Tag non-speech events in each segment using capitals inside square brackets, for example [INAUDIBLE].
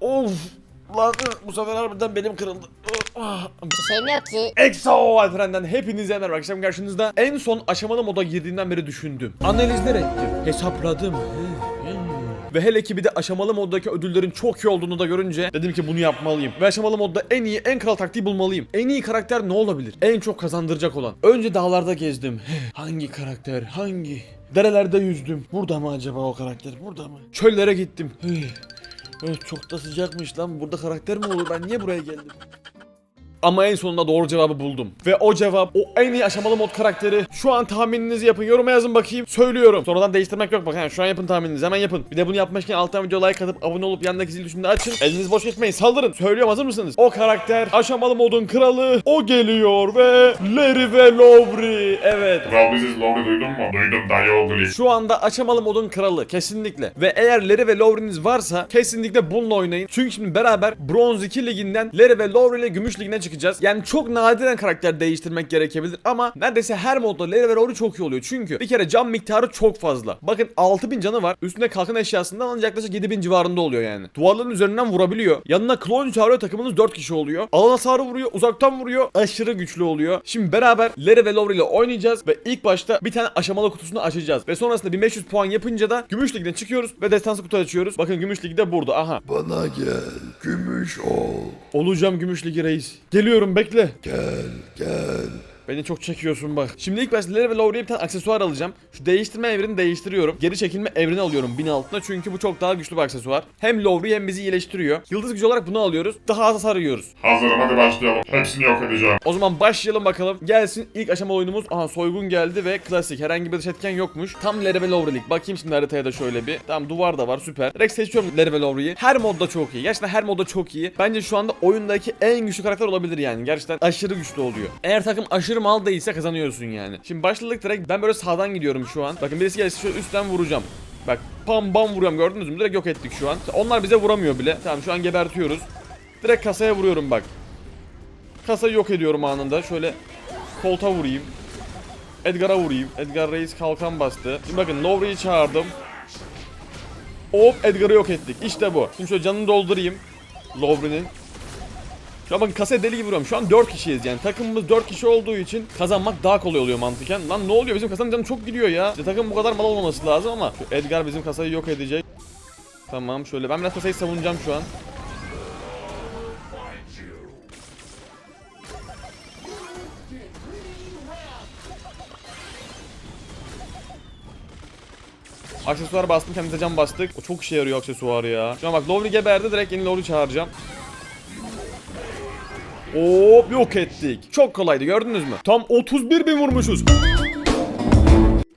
of. Lan bu sefer harbiden benim kırıldı. Bir şeyim yok ki. EXO Alperen'den hepinize merhaba akşam karşınızda en son aşamalı moda girdiğimden beri düşündüm. Analizler ettim. Hesapladım. Ve hele ki bir de aşamalı moddaki ödüllerin çok iyi olduğunu da görünce dedim ki bunu yapmalıyım. Ve aşamalı modda en iyi, en kral taktiği bulmalıyım. En iyi karakter ne olabilir? En çok kazandıracak olan. Önce dağlarda gezdim. hangi karakter? Hangi? Derelerde yüzdüm. Burada mı acaba o karakter? Burada mı? Çöllere gittim. Evet, çok da sıcakmış lan. Burada karakter mi olur? Ben niye buraya geldim? Ama en sonunda doğru cevabı buldum. Ve o cevap o en iyi aşamalı mod karakteri. Şu an tahmininizi yapın. Yoruma yazın bakayım. Söylüyorum. Sonradan değiştirmek yok bak. Yani şu an yapın tahmininizi. Hemen yapın. Bir de bunu yapmışken alttan video like atıp abone olup yandaki zil da açın. Eliniz boş geçmeyin. Saldırın. Söylüyorum hazır mısınız? O karakter aşamalı modun kralı. O geliyor ve Larry ve Lowry. Evet. Kral biziz Lowry duydun mu? Duydum dayı oğlu. Şu anda aşamalı modun kralı kesinlikle. Ve eğer Larry ve Lowry'niz varsa kesinlikle bununla oynayın. Çünkü şimdi beraber Bronz 2 liginden Larry ve Lowry ile Gümüş ligine çıkacağız. Yani çok nadiren karakter değiştirmek gerekebilir ama neredeyse her modda Larry ve Lowry çok iyi oluyor. Çünkü bir kere can miktarı çok fazla. Bakın 6000 canı var. Üstünde kalkan eşyasından ancak yaklaşık 7000 civarında oluyor yani. Duvarların üzerinden vurabiliyor. Yanına klon çağırıyor takımınız 4 kişi oluyor. Alan hasarı vuruyor, uzaktan vuruyor. Aşırı güçlü oluyor. Şimdi beraber Larry ve Lowry ile oynayacağız ve ilk başta bir tane aşamalı kutusunu açacağız. Ve sonrasında 1500 puan yapınca da Gümüş Lig'den çıkıyoruz ve destansı kutu açıyoruz. Bakın Gümüş Ligi de burada. Aha. Bana gel, gümüş ol. Olacağım Gümüş Ligi reis. Geliyorum bekle. Gel, gel. Beni çok çekiyorsun bak. Şimdi ilk başta Larry ve Lowry'e bir tane aksesuar alacağım. Şu değiştirme evrini değiştiriyorum. Geri çekilme evrini alıyorum 1000 altına çünkü bu çok daha güçlü bir aksesuar. Hem Lowry hem bizi iyileştiriyor. Yıldız gücü olarak bunu alıyoruz. Daha az hasar yiyoruz. Hazırım hadi başlayalım. Hepsini yok edeceğim. O zaman başlayalım bakalım. Gelsin ilk aşama oyunumuz. Aha soygun geldi ve klasik. Herhangi bir etken yokmuş. Tam ve Lowry'lik. Bakayım şimdi haritaya da şöyle bir. Tamam duvar da var süper. Direkt seçiyorum Larry ve Lowry'yi. Her modda çok iyi. Gerçekten her modda çok iyi. Bence şu anda oyundaki en güçlü karakter olabilir yani. Gerçekten aşırı güçlü oluyor. Eğer takım aşırı mal değilse kazanıyorsun yani. Şimdi başladık direkt. Ben böyle sağdan gidiyorum şu an. Bakın birisi gelirse şöyle üstten vuracağım. Bak pam bam vuruyorum gördünüz mü? Direkt yok ettik şu an. Onlar bize vuramıyor bile. Tamam şu an gebertiyoruz. Direkt kasaya vuruyorum bak. Kasayı yok ediyorum anında. Şöyle kolta vurayım. Edgar'a vurayım. Edgar Reis kalkan bastı. Şimdi bakın Lowry'i çağırdım. Hop Edgar'ı yok ettik. İşte bu. Şimdi şöyle canını doldurayım. Lowry'nin. Şu an bakın kasaya deli gibi vuruyorum. Şu an 4 kişiyiz yani. Takımımız 4 kişi olduğu için kazanmak daha kolay oluyor mantıken. Lan ne oluyor? Bizim kasanın canı çok gidiyor ya. İşte takım bu kadar mal olmaması lazım ama şu Edgar bizim kasayı yok edecek. Tamam şöyle ben biraz kasayı savunacağım şu an. Aksesuar bastım kendimize can bastık. O çok işe yarıyor aksesuar ya. Şu an bak Lowry geberdi direkt yeni Lowry çağıracağım. Hop yok ettik. Çok kolaydı gördünüz mü? Tam 31 bin vurmuşuz.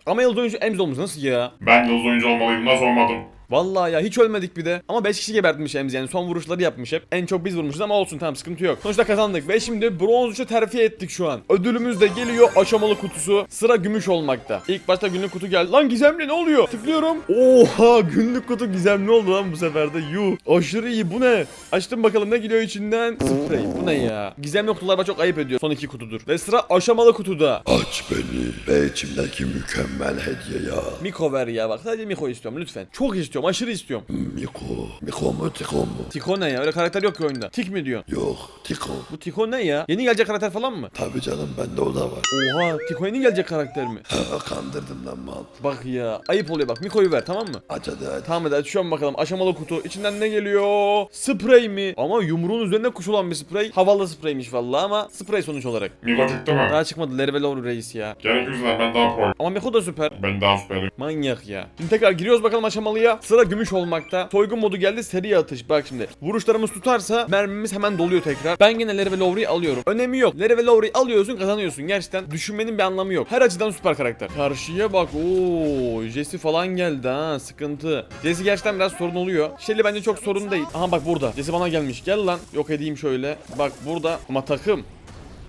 Ama yıldız oyuncu Emz olmuş nasıl ya? Ben yıldız oyuncu olmalıydım nasıl olmadım? Vallahi ya hiç ölmedik bir de. Ama 5 kişi gebertmiş Emz yani son vuruşları yapmış hep. En çok biz vurmuşuz ama olsun tamam sıkıntı yok. Sonuçta kazandık ve şimdi bronz 3'e terfi ettik şu an. Ödülümüz de geliyor aşamalı kutusu. Sıra gümüş olmakta. İlk başta günlük kutu geldi. Lan gizemli ne oluyor? Tıklıyorum. Oha günlük kutu gizemli oldu lan bu sefer de. Yuh. Aşırı iyi bu ne? Açtım bakalım ne geliyor içinden. Sprey bu ne ya? Gizemli kutular bana çok ayıp ediyor. Son iki kutudur. Ve sıra aşamalı kutuda. Aç beni ve içimdeki mükemmel hediye ya. Miko ver ya bak sadece Miko istiyorum lütfen. Çok istiyorum aşırı istiyorum. Miko, Miko mu Tiko mu? Tiko ne ya? Öyle karakter yok ki oyunda. Tik mi diyorsun? Yok, Tiko. Bu Tiko ne ya? Yeni gelecek karakter falan mı? Tabi canım bende o da var. Oha Tiko yeni gelecek karakter mi? Ha, [LAUGHS] kandırdım lan mal. Bak ya ayıp oluyor bak Miko'yu ver tamam mı? Aç hadi hadi. Tamam hadi açıyorum bakalım aşamalı kutu içinden ne geliyor? Sprey mi? Ama yumruğun üzerinde kuş olan bir sprey. Havalı spreymiş vallahi ama sprey sonuç olarak. Miko çıktı mı? Daha çıkmadı Larry ve Lowry reis ya. Gerek yüzünden ben daha pro. Ama Miko da süper. Ben daha süperim. Manyak ya. Şimdi tekrar giriyoruz bakalım aşamalıya. Sıra gümüş olmakta. Soygun modu geldi seri atış. Bak şimdi. Vuruşlarımız tutarsa mermimiz hemen doluyor tekrar. Ben yine Larry ve Lowry'i alıyorum. Önemi yok. Larry ve Lowry'i alıyorsun kazanıyorsun. Gerçekten düşünmenin bir anlamı yok. Her açıdan süper karakter. Karşıya bak. Oo, Jesse falan geldi ha. Sıkıntı. Jesse gerçekten biraz sorun oluyor. Shelly bence çok sorun değil. Aha bak burada. Jesse bana gelmiş. Gel lan. Yok edeyim şöyle. Bak burada. Ama takım.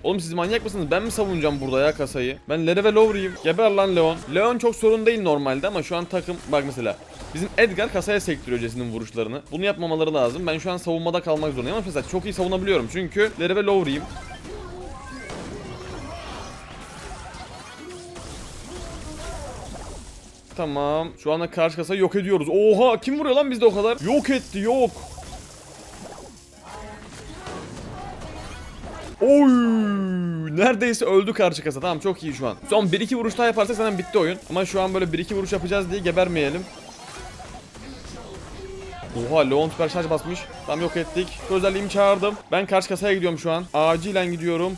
Oğlum siz manyak mısınız? Ben mi savunacağım burada ya kasayı? Ben Larry ve Lowry'yim. Geber lan Leon. Leon çok sorun değil normalde ama şu an takım bak mesela. Bizim Edgar kasaya sektiriyor Jesse'nin vuruşlarını. Bunu yapmamaları lazım. Ben şu an savunmada kalmak zorundayım ama mesela çok iyi savunabiliyorum. Çünkü Larry ve Lowry'yim. Tamam. Şu anda karşı kasayı yok ediyoruz. Oha kim vuruyor lan bizde o kadar? Yok etti yok. Oy! Neredeyse öldü karşı kasa. Tamam çok iyi şu an. Son 1-2 vuruş daha yaparsak zaten bitti oyun. Ama şu an böyle 1-2 vuruş yapacağız diye gebermeyelim. Oha Leon süper şarj basmış. Tam yok ettik. Özelliğimi çağırdım. Ben karşı kasaya gidiyorum şu an. Acilen gidiyorum.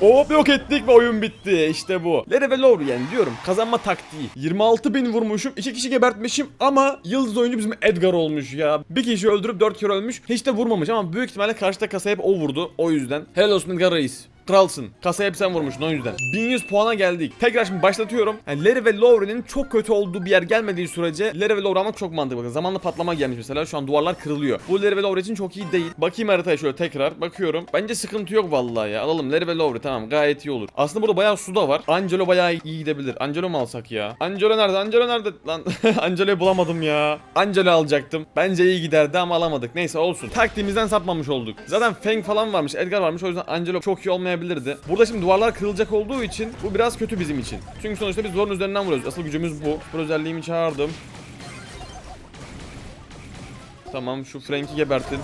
Hop yok ettik ve oyun bitti. İşte bu. Larry ve Lorien diyorum. Kazanma taktiği. 26 bin vurmuşum. 2 kişi gebertmişim ama yıldız oyuncu bizim Edgar olmuş ya. Bir kişi öldürüp 4 kere ölmüş. Hiç de vurmamış ama büyük ihtimalle karşıda kasaya hep o vurdu. O yüzden. Helal olsun Edgar Reis. Kralsın. Kasaya hep sen vurmuşsun o yüzden. 1100 puana geldik. Tekrar şimdi başlatıyorum. Yani Larry ve Laurie'nin çok kötü olduğu bir yer gelmediği sürece Larry ve Laurie almak çok mantıklı. Bakın zamanla patlama gelmiş mesela. Şu an duvarlar kırılıyor. Bu Larry ve Laurie için çok iyi değil. Bakayım haritaya şöyle tekrar. Bakıyorum. Bence sıkıntı yok vallahi ya. Alalım Larry ve Laurie tamam gayet iyi olur. Aslında burada bayağı su da var. Angelo bayağı iyi gidebilir. Angelo mu alsak ya? Angelo nerede? Angelo nerede? Lan [LAUGHS] Angelo'yu bulamadım ya. Angelo alacaktım. Bence iyi giderdi ama alamadık. Neyse olsun. Taktiğimizden sapmamış olduk. Zaten Feng falan varmış. Edgar varmış. O yüzden Angelo çok iyi olmayabilirdi. Burada şimdi duvarlar kırılacak olduğu için bu biraz kötü bizim için. Çünkü sonuçta biz duvarın üzerinden vuruyoruz. Asıl gücümüz bu. Bu özelliğimi çağırdım. Tamam şu Frank'i gebertin.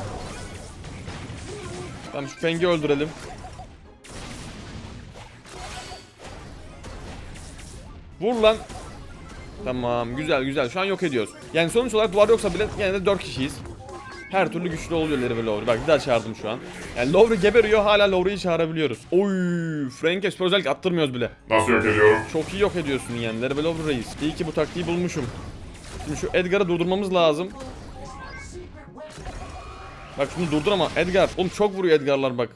Tamam şu Feng'i öldürelim. Vur lan. Tamam güzel güzel şu an yok ediyoruz. Yani sonuç olarak duvar yoksa bile yine de 4 kişiyiz. Her türlü güçlü oluyor ve Lowry. Bak bir daha çağırdım şu an. Yani Lowry geberiyor hala Lowry'yi çağırabiliyoruz. Oy, Frank Esper özellik attırmıyoruz bile. Nasıl yok ediyorum? Çok iyi yok ediyorsun yani ve Lowry reis. İyi ki bu taktiği bulmuşum. Şimdi şu Edgar'ı durdurmamız lazım. Bak şunu durdur ama Edgar. Oğlum çok vuruyor Edgar'lar bak.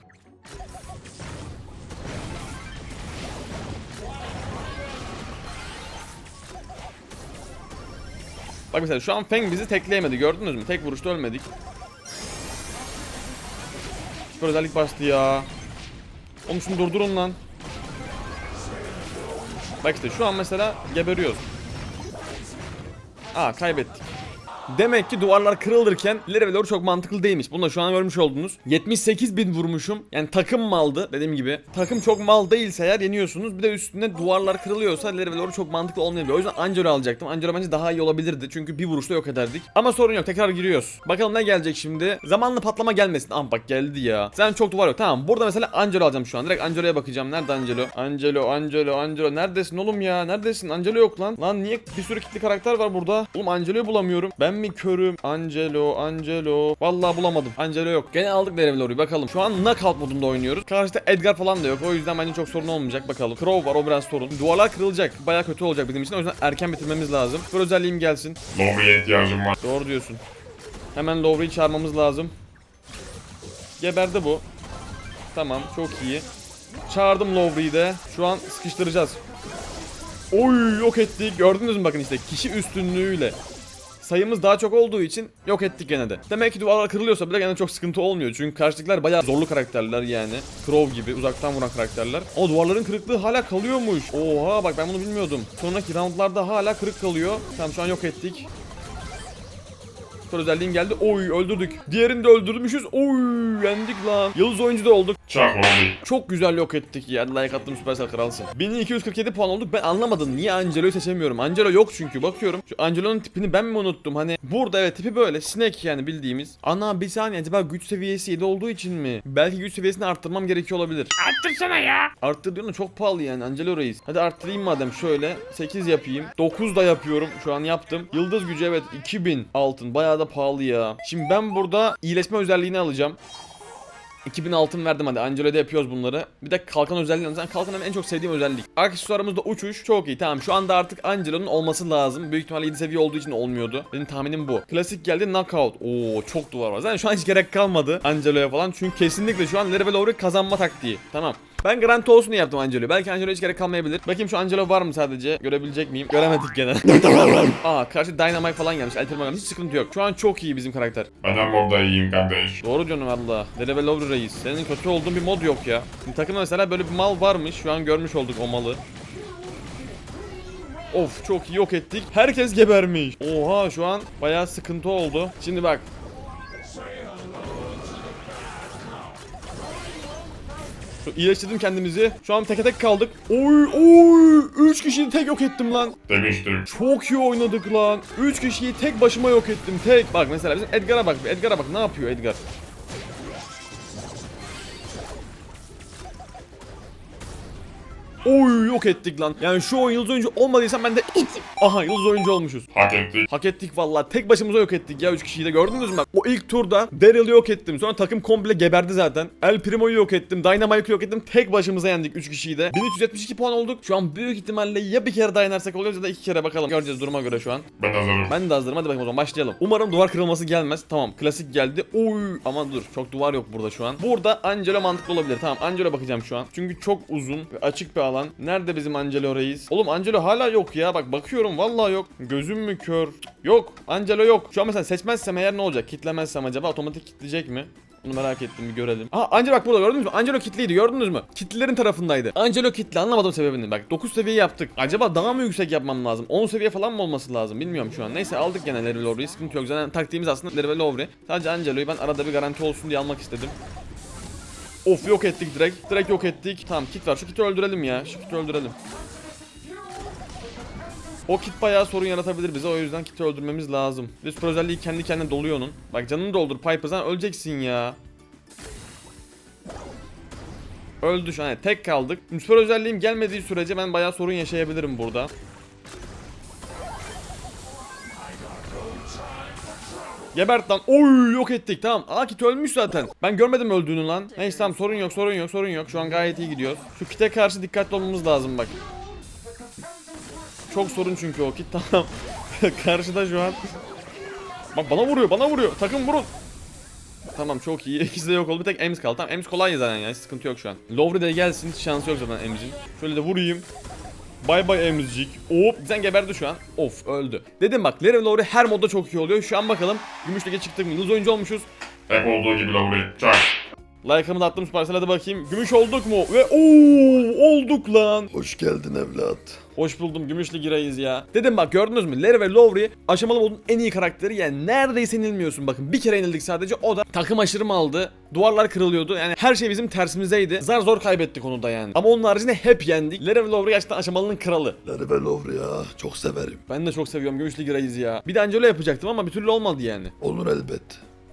Bak mesela şu an Feng bizi tekleyemedi gördünüz mü? Tek vuruşta ölmedik. Süper özellik bastı ya. Oğlum şunu durdurun lan. Bak işte şu an mesela geberiyoruz. Aa kaybettik. Demek ki duvarlar kırılırken ileri ve doğru çok mantıklı değilmiş. Bunu da şu an görmüş oldunuz. 78 bin vurmuşum. Yani takım maldı dediğim gibi. Takım çok mal değilse eğer yeniyorsunuz. Bir de üstünde duvarlar kırılıyorsa ileri ve doğru çok mantıklı olmayabilir. O yüzden Angelo alacaktım. Angelo bence daha iyi olabilirdi. Çünkü bir vuruşta yok ederdik. Ama sorun yok. Tekrar giriyoruz. Bakalım ne gelecek şimdi. Zamanlı patlama gelmesin. Ah bak geldi ya. Sen çok duvar yok. Tamam. Burada mesela Angelo alacağım şu an. Direkt Angelo'ya bakacağım. Nerede Angelo? Angelo, Angelo, Angelo. Neredesin oğlum ya? Neredesin? Angelo yok lan. Lan niye bir sürü kitli karakter var burada? Oğlum Angelo'yu bulamıyorum. Ben mi körüm? Angelo, Angelo. Vallahi bulamadım. Angelo yok. Gene aldık Derevloru'yu bakalım. Şu an knockout modunda oynuyoruz. Karşıda Edgar falan da yok. O yüzden bence çok sorun olmayacak. Bakalım. Crow var o biraz sorun. Duvarlar kırılacak. Baya kötü olacak bizim için. O yüzden erken bitirmemiz lazım. Bir özelliğim gelsin. Lombri'ye ihtiyacım var. Doğru diyorsun. Hemen Lowry'i çağırmamız lazım. Geberdi bu. Tamam çok iyi. Çağırdım Lowry'i de. Şu an sıkıştıracağız. Oy yok ettik. Gördünüz mü bakın işte kişi üstünlüğüyle. Sayımız daha çok olduğu için yok ettik gene de. Demek ki duvarlar kırılıyorsa bile gene çok sıkıntı olmuyor. Çünkü karşıdakiler bayağı zorlu karakterler yani. Crow gibi uzaktan vuran karakterler. O duvarların kırıklığı hala kalıyormuş. Oha bak ben bunu bilmiyordum. Sonraki roundlarda hala kırık kalıyor. Tamam şu an yok ettik. Süper özelliğim geldi. Oy öldürdük. Diğerini de öldürmüşüz. Oy yendik lan. Yıldız oyuncu da olduk. Lombri. Çok güzel yok ettik ya. Like attım Supercell kralsın. 1247 puan olduk. Ben anlamadım. Niye Angelo'yu seçemiyorum? Angelo yok çünkü. Bakıyorum. Şu Angelo'nun tipini ben mi unuttum? Hani burada evet tipi böyle. Sinek yani bildiğimiz. Ana bir saniye. Acaba güç seviyesi 7 olduğu için mi? Belki güç seviyesini arttırmam gerekiyor olabilir. Arttırsana ya. Arttır diyorum da çok pahalı yani Angelo Reis. Hadi arttırayım madem şöyle 8 yapayım. 9 da yapıyorum. Şu an yaptım. Yıldız gücü evet 2000 altın. Bayağı da pahalı ya. Şimdi ben burada iyileşme özelliğini alacağım. 2000 altın verdim hadi Angelo'da yapıyoruz bunları. Bir de kalkan özelliği alacağım. Benim en çok sevdiğim özellik. Aksesuarımızda uçuş çok iyi tamam şu anda artık Angelo'nun olması lazım. Büyük ihtimalle 7 seviye olduğu için olmuyordu. Benim tahminim bu. Klasik geldi knockout. Oo çok duvar var. Zaten şu an hiç gerek kalmadı Angelo'ya falan. Çünkü kesinlikle şu an Level Over kazanma taktiği. Tamam. Ben garanti olsun diye yaptım Angelo'yu. Belki Angelo hiç gerek kalmayabilir. Bakayım şu Angelo var mı sadece? Görebilecek miyim? Göremedik gene. [LAUGHS] Aa karşı Dynamite falan gelmiş. El Primo gelmiş. Hiç sıkıntı yok. Şu an çok iyi bizim karakter. Benden modda iyiyim kardeş. Doğru diyorsun valla. Level Over reis. Senin kötü olduğun bir mod yok ya. Şimdi takımda mesela böyle bir mal varmış. Şu an görmüş olduk o malı. Of çok iyi yok ettik. Herkes gebermiş. Oha şu an bayağı sıkıntı oldu. Şimdi bak. İyileştirdim kendimizi. Şu an teke tek kaldık. Oy oy. 3 kişiyi tek yok ettim lan. Demiştim. Çok iyi oynadık lan. 3 kişiyi tek başıma yok ettim. Tek. Bak mesela bizim Edgar'a bak. Edgar'a bak ne yapıyor Edgar? Oy yok ettik lan. Yani şu oyun yıldız oyuncu olmadıysam ben de Aha yıldız oyuncu olmuşuz. Hak ettik. Hak ettik vallahi. Tek başımıza yok ettik ya 3 kişiyi de gördünüz mü? bak? O ilk turda Daryl'ı yok ettim. Sonra takım komple geberdi zaten. El Primo'yu yok ettim. Dynamite'ı yok ettim. Tek başımıza yendik 3 kişiyi de. 1372 puan olduk. Şu an büyük ihtimalle ya bir kere daha yenersek oluyoruz ya da iki kere bakalım. Göreceğiz duruma göre şu an. Ben hazırım. Ben de hazırım. Hadi bakalım o zaman başlayalım. Umarım duvar kırılması gelmez. Tamam klasik geldi. Oy ama dur. Çok duvar yok burada şu an. Burada Angelo mantıklı olabilir. Tamam Angelo bakacağım şu an. Çünkü çok uzun ve açık bir alan. Nerede bizim Angelo reis? Oğlum Angelo hala yok ya. Bak bakıyorum vallahi yok. Gözüm mü kör? Yok. Angelo yok. Şu an mesela seçmezsem eğer ne olacak? Kitlemezsem acaba otomatik kitleyecek mi? Bunu merak ettim bir görelim. Aha Angelo bak burada gördünüz mü? Angelo kitliydi gördünüz mü? Kitlilerin tarafındaydı. Angelo kitli anlamadım sebebini. Bak 9 seviye yaptık. Acaba daha mı yüksek yapmam lazım? 10 seviye falan mı olması lazım? Bilmiyorum şu an. Neyse aldık gene Larry Lowry'i. Sıkıntı yok. Zaten taktiğimiz aslında Larry Lowry. Sadece Angelo'yu ben arada bir garanti olsun diye almak istedim. Of yok ettik direkt. Direkt yok ettik. Tamam kit var. Şu kiti öldürelim ya. Şu kiti öldürelim. O kit bayağı sorun yaratabilir bize o yüzden kiti öldürmemiz lazım. Bir süper özelliği kendi kendine doluyor onun. Bak canını doldur Piper sen öleceksin ya. Öldü şu an tek kaldık. Süper özelliğim gelmediği sürece ben bayağı sorun yaşayabilirim burada. Gebert lan. Oy yok ettik tamam. Aa kit ölmüş zaten. Ben görmedim öldüğünü lan. Neyse tamam sorun yok sorun yok sorun yok. Şu an gayet iyi gidiyoruz. Şu kite karşı dikkatli olmamız lazım bak. Çok sorun çünkü o kit [LAUGHS] tamam. Karşıda şu an. Bak bana vuruyor bana vuruyor. Takım vurun. Tamam çok iyi. [LAUGHS] İkisi de yok oldu. Bir tek Ems kaldı. Tamam Ems kolay zaten ya. Hiç sıkıntı yok şu an. Lowry de gelsin. Şansı yok zaten Ems'in. Şöyle de vurayım. Bay bay Ems'cik. Hop sen geberdi şu an. Of öldü. Dedim bak Larry Lowry her modda çok iyi oluyor. Şu an bakalım. Gümüş lige çıktık mı? Yıldız oyuncu olmuşuz. Hep olduğu gibi Lavri. Çak. Like'ımı da attım Supercell hadi bakayım. Gümüş olduk mu? Ve ooo olduk lan. Hoş geldin evlat. Hoş buldum gümüşlü gireyiz ya. Dedim bak gördünüz mü? Larry ve Lowry aşamalı modun en iyi karakteri yani neredeyse yenilmiyorsun bakın. Bir kere yenildik sadece o da takım aşırı mı aldı? Duvarlar kırılıyordu. Yani her şey bizim tersimizdeydi. Zar zor kaybettik onu da yani. Ama onun haricinde hep yendik. Larry ve Lowry gerçekten aşamalının kralı. Larry ve Lowry ya çok severim. Ben de çok seviyorum gümüşlü gireyiz ya. Bir de Angelo yapacaktım ama bir türlü olmadı yani. Olur elbet.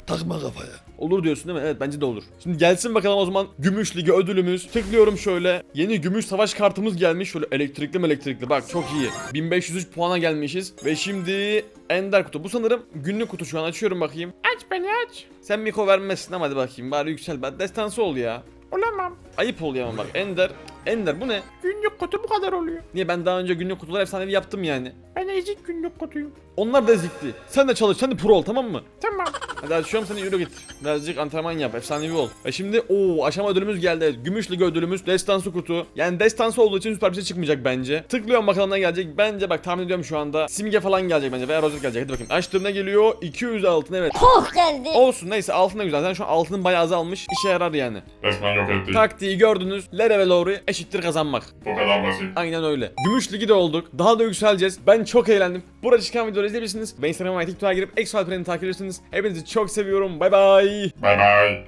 Takma kafaya. Olur diyorsun değil mi? Evet bence de olur. Şimdi gelsin bakalım o zaman Gümüş Ligi ödülümüz. Tıklıyorum şöyle. Yeni Gümüş Savaş kartımız gelmiş. Şöyle elektrikli mi elektrikli. Bak çok iyi. 1503 puana gelmişiz. Ve şimdi Ender kutu. Bu sanırım günlük kutu şu an. Açıyorum bakayım. Aç beni aç. Sen Miko vermezsin ama hadi bakayım. Bari yüksel. Ben destansı ol ya. Olamam. Ayıp oluyor ama bak. Ender. Ender bu ne? Günlük kutu bu kadar oluyor. Niye ben daha önce günlük kutular efsanevi yaptım yani. Ben ezik günlük kutuyum. Onlar da ezikti. Sen de çalış. Sen de pro ol tamam mı? Tamam. Hadi açıyorum seni yürü git. Birazcık antrenman yap. Efsanevi ol. E şimdi o aşama ödülümüz geldi. Evet, Gümüş lig ödülümüz. Destansı kutu. Yani destansı olduğu için süper bir şey çıkmayacak bence. Tıklıyorum bakalım ne gelecek. Bence bak tahmin ediyorum şu anda. Simge falan gelecek bence. Veya rozet gelecek. Hadi bakayım. Açtığım ne geliyor? 200 altın evet. Poh geldi. Olsun neyse altın da güzel. Zaten şu an altının bayağı azalmış. İşe yarar yani. Resmen yok ettik. Taktiği gördünüz. Lere ve Lowry eşittir kazanmak. Bu kadar basit. Aynen öyle. Gümüş ligi de olduk. Daha da yükseleceğiz. Ben çok eğlendim. Burada çıkan videoları izleyebilirsiniz. Ben Instagram'a TikTok'a girip Exo Alperen'i takip edersiniz. Hepinizi çok seviyorum. Bay bay. Bay bay.